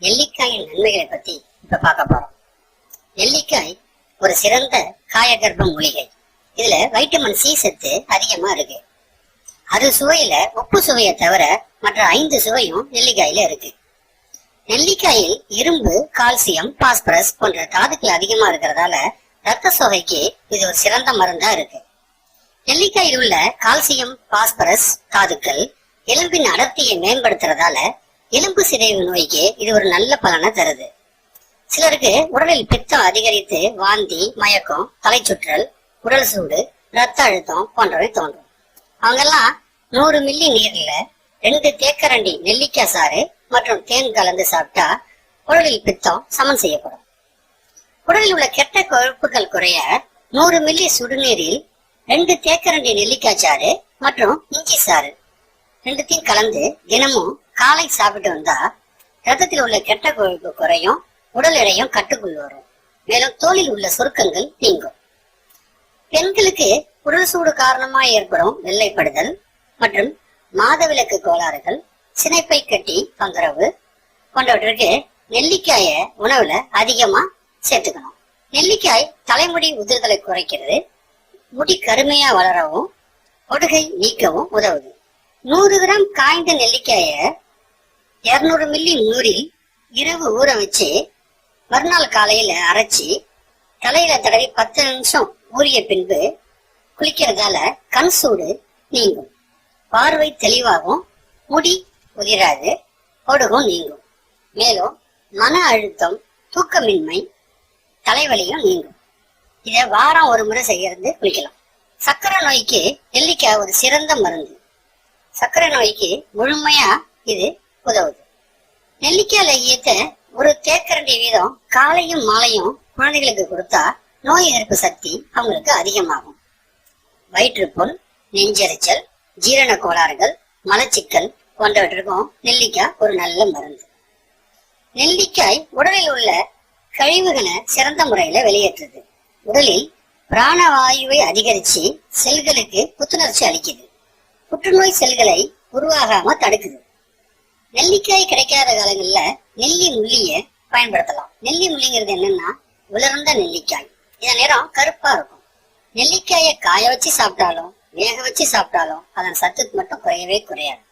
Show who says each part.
Speaker 1: நெல்லிக்காயின் நன்மைகளை பத்தி இப்ப பார்க்க போறோம். நெல்லிக்காய் ஒரு சிறந்த காயகர்ப்பம் மூலிகை. இதுல வைட்டமின் சி சத்து அதிகமா இருக்கு. அது சுவையில உப்பு சுவையை தவிர மற்ற ஐந்து சுவையும் நெல்லிக்காயில இருக்கு. நெல்லிக்காயில் இரும்பு கால்சியம் பாஸ்பரஸ் போன்ற தாதுக்கள் அதிகமா இருக்கிறதால ரத்த சோகைக்கு இது ஒரு சிறந்த மருந்தா இருக்கு. நெல்லிக்காயில் உள்ள கால்சியம் பாஸ்பரஸ் தாதுக்கள் எலும்பின் அடர்த்தியை மேம்படுத்துறதால எலும்பு சிதைவு நோய்க்கு இது ஒரு நல்ல பலனை தருது. சிலருக்கு உடலில் பித்தம் அதிகரித்து வாந்தி மயக்கம் தலை சுற்றல் உடல் சூடு ரத்த அழுத்தம் போன்றவை தோன்றும். அவங்கெல்லாம் நூறு மில்லி நீர்ல ரெண்டு தேக்கரண்டி நெல்லிக்காய் சாறு மற்றும் தேன் கலந்து சாப்பிட்டா உடலில் பித்தம் சமன் செய்யப்படும். உடலில் உள்ள கெட்ட கொழுப்புகள் குறைய நூறு மில்லி சுடுநீரில் ரெண்டு தேக்கரண்டி நெல்லிக்காய் சாறு மற்றும் இஞ்சி சாறு ரெண்டுத்தையும் கலந்து தினமும் காலை சாப்பிட்டு வந்தா ரத்தத்தில் உள்ள கெட்ட கொழுப்பு குறையும் உடல் எடையும் கட்டுக்குள் வரும். மேலும் தோலில் உள்ள சுருக்கங்கள் நீங்கும். பெண்களுக்கு உடல் சூடு காரணமா ஏற்படும் வெள்ளைப்படுதல் மற்றும் மாதவிலக்கு கோளாறுகள் சினைப்பை கட்டி தொந்தரவு போன்றவற்றுக்கு நெல்லிக்காய உணவுல அதிகமா சேர்த்துக்கணும். நெல்லிக்காய் தலைமுடி உதிர்தலை குறைக்கிறது முடி கருமையா வளரவும் ஒடுகை நீக்கவும் உதவுது. நூறு கிராம் காய்ந்த நெல்லிக்காய இருநூறு மில்லி நூறில் இரவு ஊற வச்சு மறுநாள் காலையில அரைச்சி தலையில தடவி பத்து நிமிஷம் ஊறிய பின்பு குளிக்கிறதால கண் சூடு நீங்கும். பார்வை தெளிவாகும் முடி உதிராது ஒடுகும் நீங்கும். மேலும் மன அழுத்தம் தூக்கமின்மை தலைவலியும் நீங்கும். இதை வாரம் ஒரு முறை செய்யறது குளிக்கலாம். சர்க்கரை நோய்க்கு நெல்லிக்காய் ஒரு சிறந்த மருந்து. சர்க்கரை நோய்க்கு முழுமையா இது உதவுது. நெல்லிக்காயில ஈத்த ஒரு தேக்கரண்டி வீதம் காலையும் மாலையும் குழந்தைகளுக்கு கொடுத்தா நோய் எதிர்ப்பு சக்தி அவங்களுக்கு அதிகமாகும். வயிற்றுப்புண் நெஞ்செரிச்சல் ஜீரண கோளாறுகள் மலச்சிக்கல் போன்றவற்றிற்கும் நெல்லிக்காய் ஒரு நல்ல மருந்து. நெல்லிக்காய் உடலில் உள்ள கழிவுகளை சிறந்த முறையில வெளியேற்றுது. உடலில் பிராணவாயுவை அதிகரிச்சு செல்களுக்கு புத்துணர்ச்சி அளிக்குது. புற்றுநோய் செல்களை உருவாகாம தடுக்குது. நெல்லிக்காய் கிடைக்காத காலங்கள்ல நெல்லி முள்ளிய பயன்படுத்தலாம். நெல்லி முள்ளிங்கிறது என்னன்னா உலர்ந்த நெல்லிக்காய். இத நேரம் கருப்பா இருக்கும். நெல்லிக்காயை காய வச்சு சாப்பிட்டாலும் வேக வச்சு சாப்பிட்டாலும் அதன் சத்து மட்டும் குறையவே குறையாது.